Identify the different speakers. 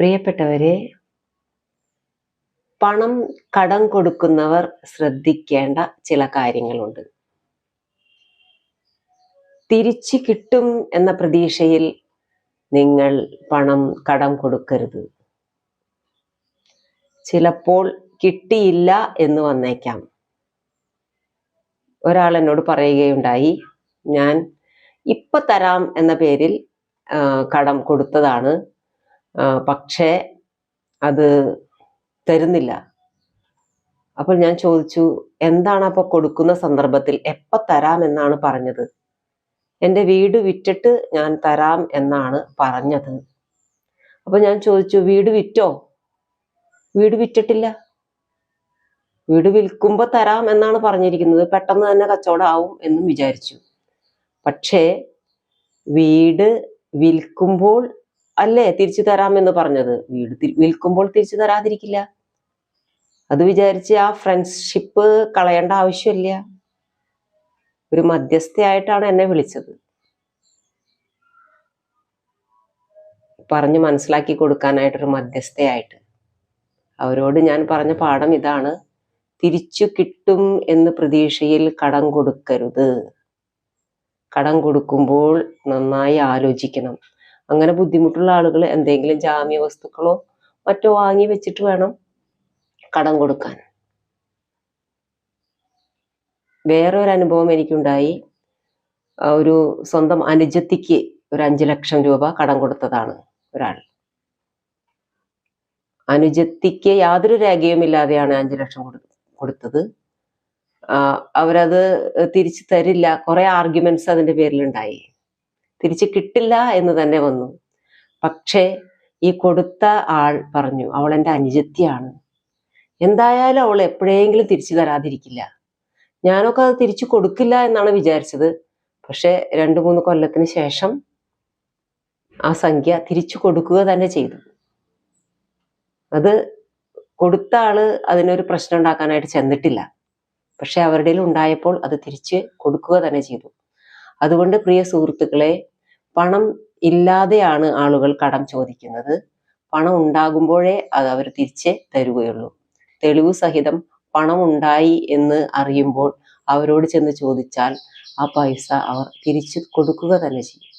Speaker 1: പ്രിയപ്പെട്ടവരെ പണം കടം കൊടുക്കുന്നവർ ശ്രദ്ധിക്കേണ്ട ചില കാര്യങ്ങളുണ്ട്. തിരിച്ചു കിട്ടും എന്ന പ്രതീക്ഷയിൽ നിങ്ങൾ പണം കടം കൊടുക്കരുത്. ചിലപ്പോൾ കിട്ടിയില്ല എന്ന് വന്നേക്കാം. ഒരാൾ എന്നോട് പറയുകയുണ്ടായി ഞാൻ ഇപ്പൊ തരാം എന്ന പേരിൽ കടം കൊടുത്തതാണ്. പക്ഷേ അത് തരുന്നില്ല. അപ്പോൾ ഞാൻ ചോദിച്ചു എന്താണ് അപ്പോൾ കൊടുക്കുന്ന സന്ദർഭത്തിൽ എപ്പോൾ തരാമെന്നാണ് പറഞ്ഞത്? എന്റെ വീട് വിറ്റിട്ട് ഞാൻ തരാം എന്നാണ് പറഞ്ഞത്. അപ്പോൾ ഞാൻ ചോദിച്ചു വീട് വിറ്റോ? വീട് വിറ്റിട്ടില്ല. വീട് വിൽക്കുമ്പോൾ തരാം എന്നാണ് പറഞ്ഞിരിക്കുന്നത്. പെട്ടെന്ന് തന്നെ കച്ചവടം ആവും എന്നും വിചാരിച്ചു. പക്ഷേ വീട് വിൽക്കുമ്പോൾ അല്ലേ? തിരിച്ചു തരാമെന്ന് പറഞ്ഞത്. വീട് വിൽക്കുമ്പോൾ തിരിച്ചു തരാതിരിക്കില്ല. അത് വിചാരിച്ച് ആ ഫ്രണ്ട്ഷിപ്പ് കളയേണ്ട ആവശ്യമില്ല. ഒരു മധ്യസ്ഥയായിട്ടാണ് എന്നെ വിളിച്ചത്. പറഞ്ഞ് മനസ്സിലാക്കി കൊടുക്കാനായിട്ടൊരു മധ്യസ്ഥയായിട്ട്. അവരോട് ഞാൻ പറഞ്ഞ പാഠം ഇതാണ്. തിരിച്ചു കിട്ടും എന്ന് പ്രതീക്ഷയിൽ കടം കൊടുക്കരുത്. കടം കൊടുക്കുമ്പോൾ നന്നായി ആലോചിക്കണം. അങ്ങനെ ബുദ്ധിമുട്ടുള്ള ആളുകൾ എന്തെങ്കിലും ജാമ്യ വസ്തുക്കളോ മറ്റോ വാങ്ങി വെച്ചിട്ട് വേണം കടം കൊടുക്കാൻ. വേറെ ഒരു അനുഭവം എനിക്കുണ്ടായി ഒരു സ്വന്തം അനുജത്തിക്ക് ഒരു അഞ്ചു ലക്ഷം രൂപ കടം കൊടുത്തതാണ് ഒരാൾ. അനുജത്തിക്ക് യാതൊരു രേഖയും ഇല്ലാതെയാണ് അഞ്ചു ലക്ഷം കൊടു- കൊടുത്തത്. അവരത് തിരിച്ചു തരില്ല. കുറെ ആർഗ്യുമെന്റ്സ് അതിന്റെ പേരിലുണ്ടായി. തിരിച്ചു കിട്ടില്ല എന്ന് തന്നെ വന്നു. പക്ഷേ ഈ കൊടുത്ത ആൾ പറഞ്ഞു അവൾ എന്റെ അനുജത്തിയാണ്. എന്തായാലും അവൾ എപ്പോഴെങ്കിലും തിരിച്ചു തരാതിരിക്കില്ല. ഞാനൊക്കെ അത് തിരിച്ചു കൊടുക്കില്ല എന്നാണ് വിചാരിച്ചത്. പക്ഷേ രണ്ടു മൂന്ന് കൊല്ലത്തിന് ശേഷം ആ സംഖ്യ തിരിച്ചു കൊടുക്കുക തന്നെ ചെയ്തു. അത് കൊടുത്ത ആൾ അതിനൊരു പ്രശ്നം ഉണ്ടാക്കാനായിട്ട് ചെന്നിട്ടില്ല. പക്ഷെ അവരുടെ ഉണ്ടായപ്പോൾ അത് തിരിച്ച് കൊടുക്കുക തന്നെ ചെയ്തു. അതുകൊണ്ട് പ്രിയ സുഹൃത്തുക്കളെ പണം ഇല്ലാതെയാണ് ആളുകൾ കടം ചോദിക്കുന്നത്. പണം ഉണ്ടാകുമ്പോഴേ അത് അവർ തിരിച്ച് തരുകയുള്ളൂ. തെളിവ് സഹിതം പണം ഉണ്ടായി എന്ന് അറിയുമ്പോൾ അവരോട് ചെന്ന് ചോദിച്ചാൽ ആ പൈസ അവർ തിരിച്ചു കൊടുക്കുക തന്നെ ചെയ്യും.